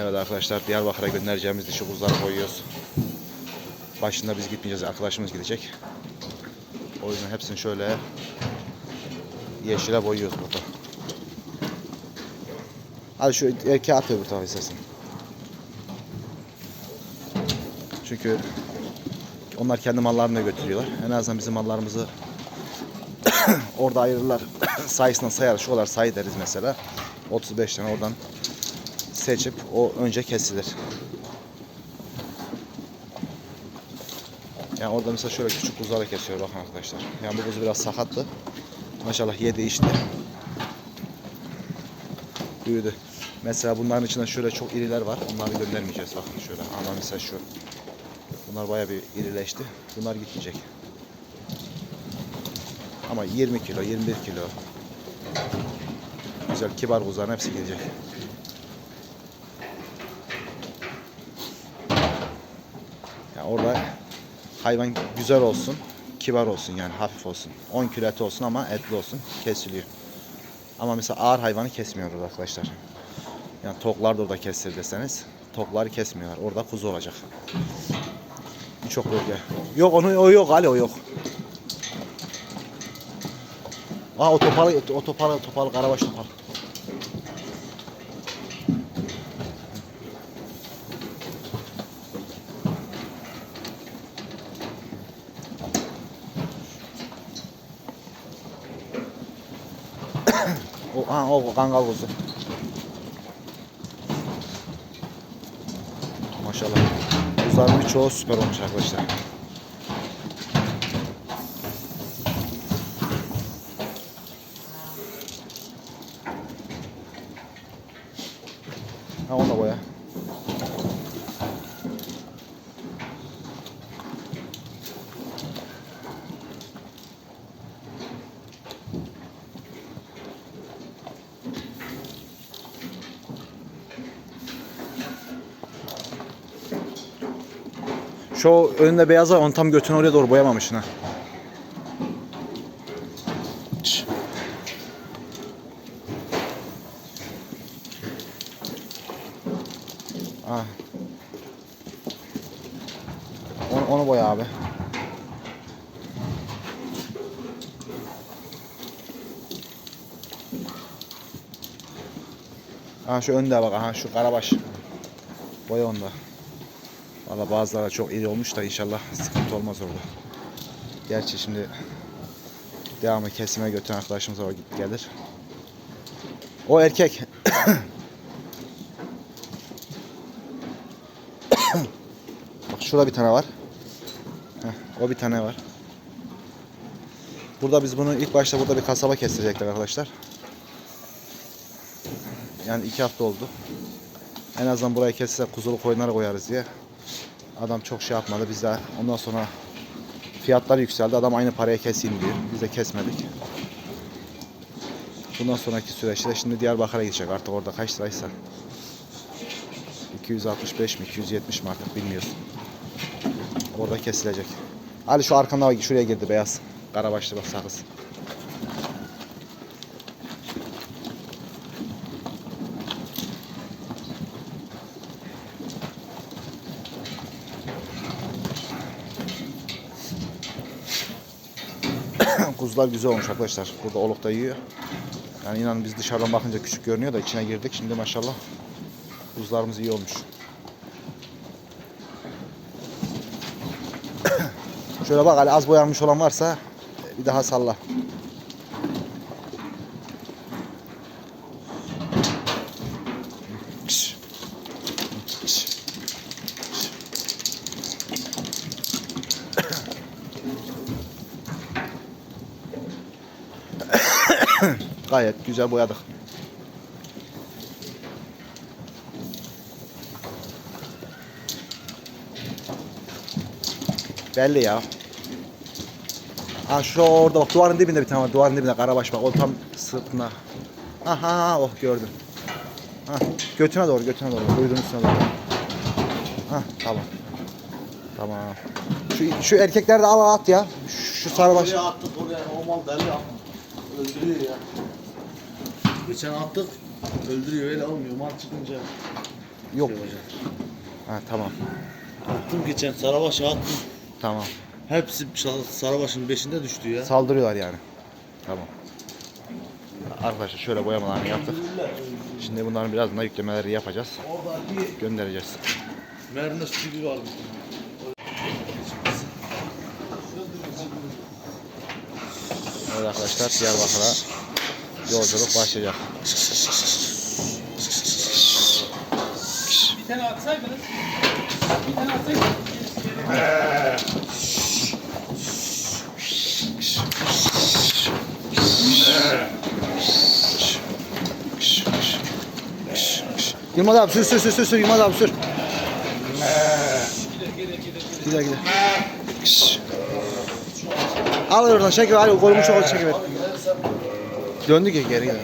Evet arkadaşlar Diyarbakır'a göndereceğimiz dişi kuzuları koyuyoruz. Başında biz gitmeyeceğiz. Arkadaşımız gidecek. O yüzden hepsini şöyle yeşile boyuyoruz burada. Hadi şu erkeğe at öbür tarafa istersen. Çünkü onlar kendi mallarını götürüyorlar. En azından bizim mallarımızı orada ayırırlar. Sayısına sayar. Şu kadar sayı deriz mesela. 35 tane oradan seçip o önce kesilir. Yani orada mesela şöyle küçük kuzuları kesiyor bakın arkadaşlar. Yani bu kuzu biraz sakattı. Maşallah yedi içti. Büyüdü. Mesela bunların içinde şöyle çok iriler var. Onları göndermeyeceğiz. Bakın şöyle. Ama mesela şu. Bunlar bayağı bir irileşti. Bunlar gitmeyecek. Ama 20 kilo, 21 kilo. Güzel kibar kuzuların hepsi gidecek. Orada hayvan güzel olsun, kibar olsun yani hafif olsun. 10 kilo eti olsun ama etli olsun kesiliyor. Ama mesela ağır hayvanı kesmiyoruz arkadaşlar. Yani toklar da orada kestir deseniz tokları kesmiyorlar. Orada kuzu olacak. Birçok bölge. Yok onu o yok Ali o yok. Aa o topal o topal topal karabaş topal. O, ha, o kangal kuzu. Maşallah. Kuzuların birçoğu süper olmuş arkadaşlar. Ha onu da boya. Şu önünde beyaz var onu tam götünü oraya doğru boyamamışsın ha. Ah. Onu, onu boya abi. Ha şu önde bak aha şu karabaş. Boya onda. Valla bazıları çok iri olmuş da inşallah sıkıntı olmaz orada. Gerçi şimdi devamı kesime götüren arkadaşımız var gelir. O erkek. Bak şurada bir tane var. Heh, o bir tane var. Burada biz bunu ilk başta burada bir kasaba kestirecekler arkadaşlar. Yani iki hafta oldu. En azından buraya kesse kuzulu koyunları koyarız diye. Adam çok şey yapmadı. Biz de ondan sonra fiyatlar yükseldi. Adam aynı paraya keseyim diyor. Biz de kesmedik. Bundan sonraki süreçte şimdi Diyarbakır'a gidecek artık orada kaç liraysa. 265 mi 270 mi artık bilmiyoruz. Orada kesilecek. Ali şu arkanda şuraya girdi beyaz. Karabaşlı bak sakız. Kuzular güzel olmuş arkadaşlar. Burada oluk da yiyor. Yani inanın biz dışarıdan bakınca küçük görünüyor da içine girdik. Şimdi maşallah kuzularımız iyi olmuş. Şöyle bak az boyanmış olan varsa bir daha salla. Gayet güzel boyadık. Belli ya. Ha şu orada bak duvarın dibinde bir tane var. Duvarın dibinde karabaş bak. O tam sırtına. Ha ha ha oh gördüm. Ha götüne doğru götüne doğru. Kuyruğun üstüne doğru. Ha tamam. Tamam. Şu, şu erkekler de al at ya. Şu, şu sarıbaş. Oraya attık oraya o mal deli ya. Öldürüyor ya. Geçen attık öldürüyor öyle olmuyor mal çıkınca. Yok. Şey. Ha tamam. Attım geçen Sarabaş'a attım. Tamam. Hepsi Sa- Sarabaş'ın beşinde düştü ya. Saldırıyorlar yani. Tamam. Arkadaşlar şöyle boyamalarını yaptık. Şimdi bunların birazdan da yüklemeleri yapacağız. Oradaki Göndereceğiz. Merne sütü aldım. Evet arkadaşlar Diyarbakır'a yolculuk başlayacak. Bir tane atsaydınız. Bir tane atsaydınız. Yılmaz abi sür sür sür sür sür Yılmaz abi sür. Gider gider. Al oradan çek ver. Ali korumuş ol çek ver. Döndü ki geri geri.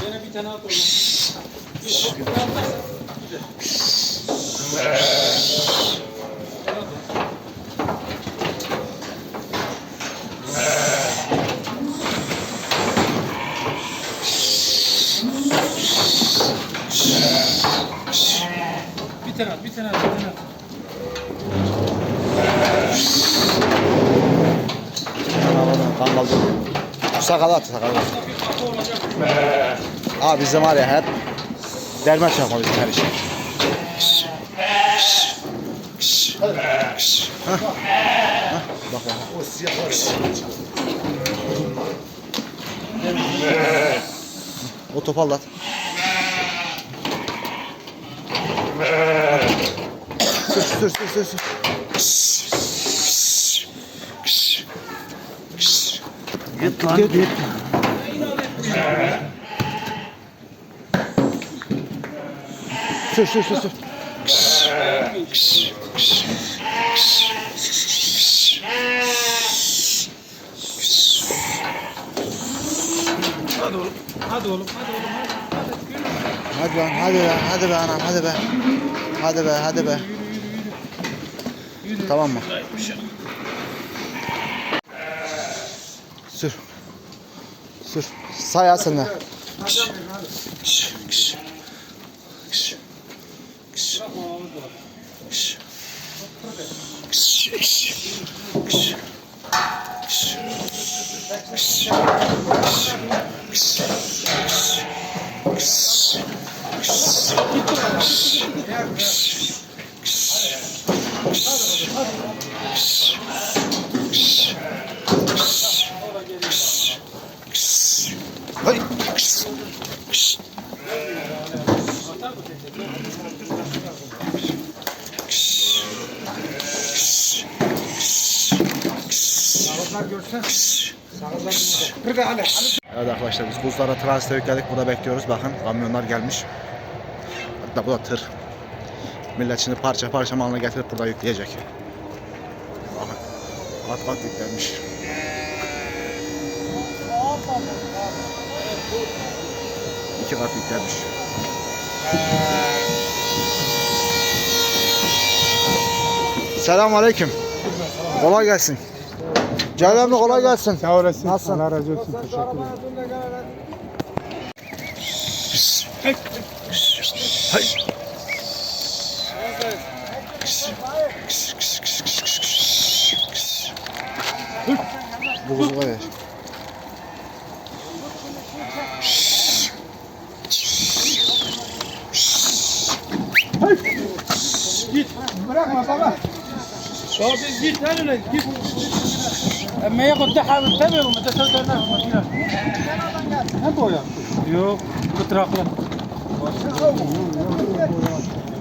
Gene bir tane at. Bir tane at, bir tane at, bir tane at. Kan kaldı. Sakalı at sakalı. Abi bizim var ya hep derme çakma bizim her şey. Bak bak. O siyah var O topallat. Sür sür sür sür sür. Git lan git. Sür sür sür sür. Hadi oğlum, hadi oğlum, hadi oğlum, hadi. Hadi. Hadi lan hadi be hadi be anam hadi be. Hadi be hadi be. Tamam mı? Sür. Say ya sen de. Bırakmamamız lazım. Evet arkadaşlar biz buzlara transite yükledik. Burada bekliyoruz. Bakın kamyonlar gelmiş. Hatta bu da tır. Millet şimdi parça parça malını getirip burada yükleyecek. Bakın. Kat kat yüklenmiş. İki kat yüklenmiş. Selamun Aleyküm. Kolay gelsin. Celal abi kolay gelsin. Sağ olasın. Nasılsın? Allah razı olsun. Teşekkür ederim. Bu kuzu var ya. Bırakma baba. Şahit git lan öyle git. Ama yakın daha tabii ama da söylenen ama diyor. Ne boya? Yok, bu tıraklı.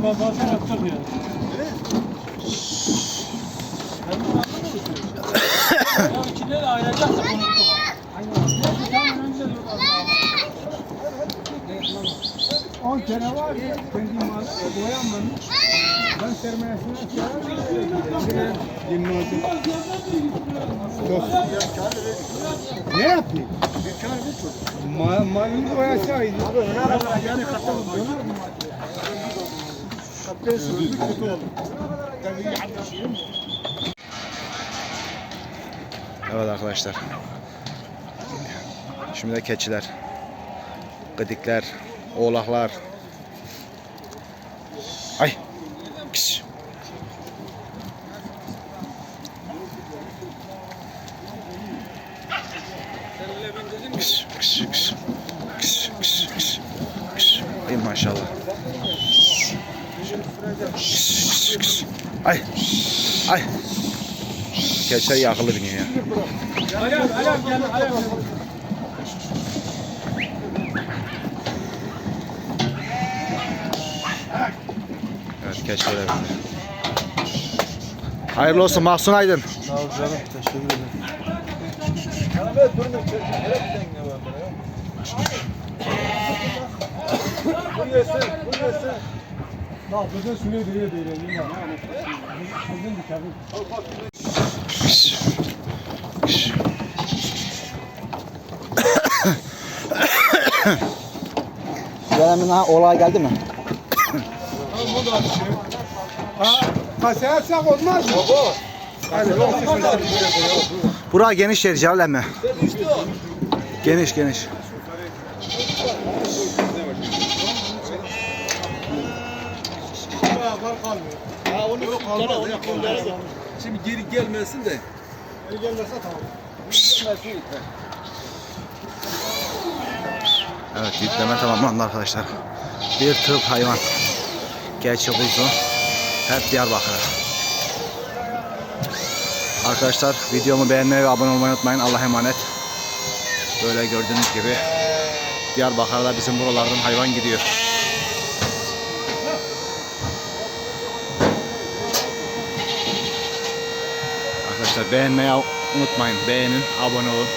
Ben zaten yaptım ya. Ya içinde de ayrılacaksa bunu Aynen. 10 kere var ya, kendi malı boyanmamış. Ben sermayesine çağırıyorum. Dinledim. Dost. Ne yapayım? Ma malını boyasaydı. Yani Evet arkadaşlar. Şimdi de keçiler. Gıdikler. Oğlaklar. Ay. Kış. Ay. Ay. Keçi akıllı biniyor ya. Alev, alev gel, alev. Evet bindi. Hayırlı olsun Mahsun Aydın. Sağ ol canım. Teşekkür ederim. Bak bizim şunu diye diye diye. Tabii. Kış. Kış. Dönemin ha olay geldi mi? Ha, kasaya atsak olmaz mı? Baba. Bura geniş yer Celal emmi. Geniş geniş. Şimdi geri gelmesin de. Evet yükleme tamamlandı arkadaşlar. Bir tır hayvan. Gerçi kuzu. Hep Diyarbakır'a. Arkadaşlar videomu beğenmeyi ve abone olmayı unutmayın. Allah'a emanet. Böyle gördüğünüz gibi Diyarbakır'da bizim buralardan hayvan gidiyor. Arkadaşlar beğenmeyi unutmayın. Beğenin, abone olun.